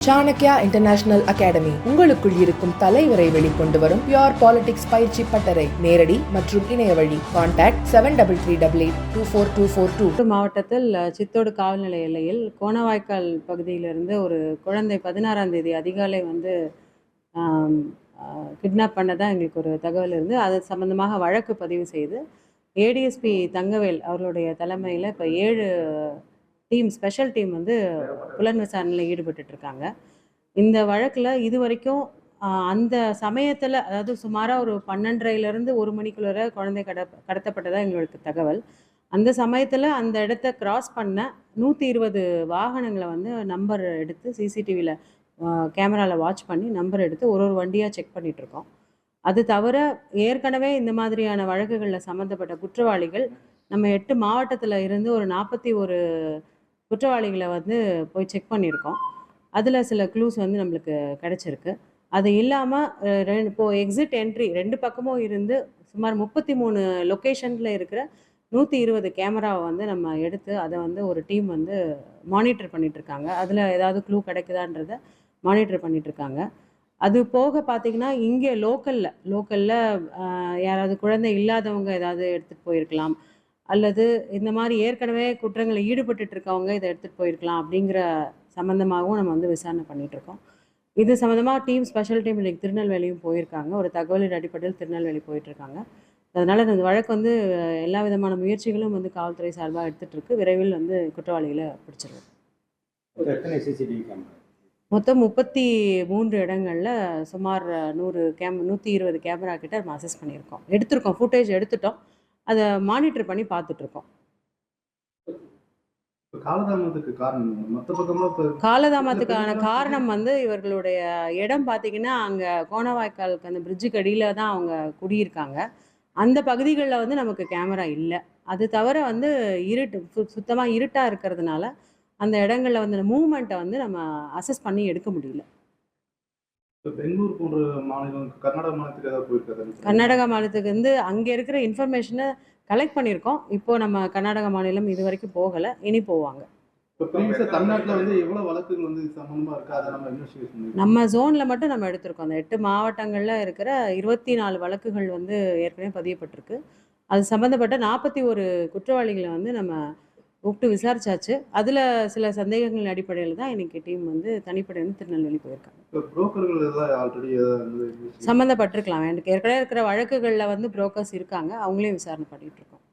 Chanakya international academy உங்களுக்குள் இருக்கும் தலைவரை வெளிக்கொண்டு வரும் பியோர் பாலிடிக்ஸ் பயிற்சி பட்டறை. நேரடி மற்றும் இணைய வழி. Contact seven double three double eight two four two four two மாவட்டத்தில் சித்தோடு காவல் நிலைய எல்லையில் கோணவாய்க்கால் பகுதியிலிருந்து ஒரு குழந்தை பதினாறாம் தேதி அதிகாலை வந்து கிட்னாப் பண்ணதாக எங்களுக்கு ஒரு தகவல் இருந்து அது சம்பந்தமாக வழக்கு பதிவு செய்து ஏடிஎஸ்பி தங்கவேல் அவர்களுடைய தலைமையில் இப்போ ஏழு டீம் ஸ்பெஷல் டீம் வந்து புலன் விசாரணையில் ஈடுபட்டு இருக்காங்க இந்த வழக்கில் இது வரைக்கும் அந்த சமயத்தில் அதாவது சுமாராக ஒரு பன்னெண்டரைலேருந்து ஒரு மணிக்குள்ளே குழந்தை கட கடத்தப்பட்டதாக எங்களுக்கு தகவல். அந்த சமயத்தில் அந்த இடத்த கிராஸ் பண்ண நூற்றி இருபது வாகனங்களை வந்து நம்பர் எடுத்து சிசிடிவியில் கேமராவில் வாட்ச் பண்ணி நம்பர் எடுத்து ஒரு ஒரு வண்டியாக செக் பண்ணிகிட்ருக்கோம் அது தவிர ஏற்கனவே இந்த மாதிரியான வழக்குகளில் சம்மந்தப்பட்ட குற்றவாளிகள் நம்ம எட்டு மாவட்டத்தில் இருந்து ஒரு நாற்பத்தி ஒரு குற்றவாளிகளை வந்து போய் செக் பண்ணியிருக்கோம். அதில் சில க்ளூஸ் வந்து நம்மளுக்கு கிடைச்சிருக்கு. அது இல்லாமல் ரெண்டு இப்போது எக்ஸிட் என்ட்ரி ரெண்டு பக்கமும் இருந்து சுமார் முப்பத்தி மூணு லொக்கேஷனில் இருக்கிற நூற்றி இருபது கேமராவை வந்து நம்ம எடுத்து அதை வந்து ஒரு டீம் வந்து மானிட்டர் பண்ணிகிட்ருக்காங்க அதில் ஏதாவது க்ளூ கிடைக்குதான்றத மானிட்டர் பண்ணிகிட்ருக்காங்க அது போக பார்த்தீங்கன்னா இங்கே லோக்கலில் லோக்கலில் யாராவது குழந்தை இல்லாதவங்க ஏதாவது எடுத்துகிட்டு போயிருக்கலாம். அல்லது இந்த மாதிரி ஏற்கனவே குற்றங்களில் ஈடுபட்டுட்டு இருக்கவங்க இதை எடுத்துகிட்டு போயிருக்கலாம் அப்படிங்கிற சம்மந்தமாகவும் நம்ம வந்து விசாரணை பண்ணிட்டு இருக்கோம். இது சம்மந்தமாக டீம் ஸ்பெஷல் டீம் இன்னைக்கு திருநெல்வேலியும் போயிருக்காங்க. ஒரு தகவலின் அடிப்படையில் திருநெல்வேலி போயிட்டு இருக்காங்க அதனால் இந்த வழக்கு வந்து எல்லா விதமான முயற்சிகளும் வந்து காவல்துறை சார்பாக எடுத்துட்டு இருக்கு. விரைவில் வந்து குற்றவாளிகளை பிடிச்சிருவோம். மொத்தம் முப்பத்தி மூன்று இடங்களில் சுமார் நூறு கேம் நூற்றி இருபது கேமரா கிட்ட நம்ம அசஸ் பண்ணியிருக்கோம். எடுத்திருக்கோம். ஃபுட்டேஜ் எடுத்துட்டோம். அதை மானிட்டர் பண்ணி பார்த்துட்ருக்கோம் காலதாமத்துக்கான காரணம் வந்து இவர்களுடைய இடம் பார்த்தீங்கன்னா அங்கே கோணவாய்க்காலுக்கு அந்த பிரிட்ஜுக்கு அடியில் தான் அவங்க குடியிருக்காங்க. அந்த பகுதிகளில் வந்து நமக்கு கேமரா இல்லை. அது தவிர வந்து இருட்டு சுத்தமாக இருட்டாக இருக்கிறதுனால அந்த இடங்களில் வந்து மூமெண்ட்டை வந்து நம்ம அசஸ் பண்ணி எடுக்க முடியல. பெங்களூர் போன்ற மாநிலம் கர்நாடக மாநிலத்துக்கு ஏதாவது போயிருக்காரு கர்நாடகா மாநிலத்துக்கு வந்து அங்கே இருக்கிற இன்ஃபர்மேஷனை கலெக்ட் பண்ணியிருக்கோம். இப்போ நம்ம கர்நாடக மாநிலம் இது வரைக்கும் போகலை. இனி போவாங்க. தமிழ்நாட்டில் வந்து எவ்வளோ வழக்குகள் வந்து சம்மந்தமாக இருக்கா? அதை நம்ம இன்வெஸ்டிகேஷன் நம்ம ஜோனில் மட்டும் நம்ம எடுத்திருக்கோம். அந்த எட்டு மாவட்டங்களில் இருக்கிற இருபத்தி நாலு வழக்குகள் வந்து ஏற்கனவே பதியப்பட்டிருக்கு. அது சம்மந்தப்பட்ட நாற்பத்தி ஒரு குற்றவாளிகளை வந்து நம்ம கூப்பிட்டு விசாரிச்சாச்சு. அதில் சில சந்தேகங்கள் அடிப்படையில் தான் இன்னைக்கு டீம் வந்து தனிப்படை வந்து திருநெல்வேலி போயிருக்காங்க. சம்மந்தப்பட்டிருக்கலாம் எனக்கு ஏற்கனவே இருக்கிற வழக்குகளில் வந்து புரோக்கர்ஸ் இருக்காங்க. அவங்களையும் விசாரணை பண்ணிட்டு இருக்கோம்.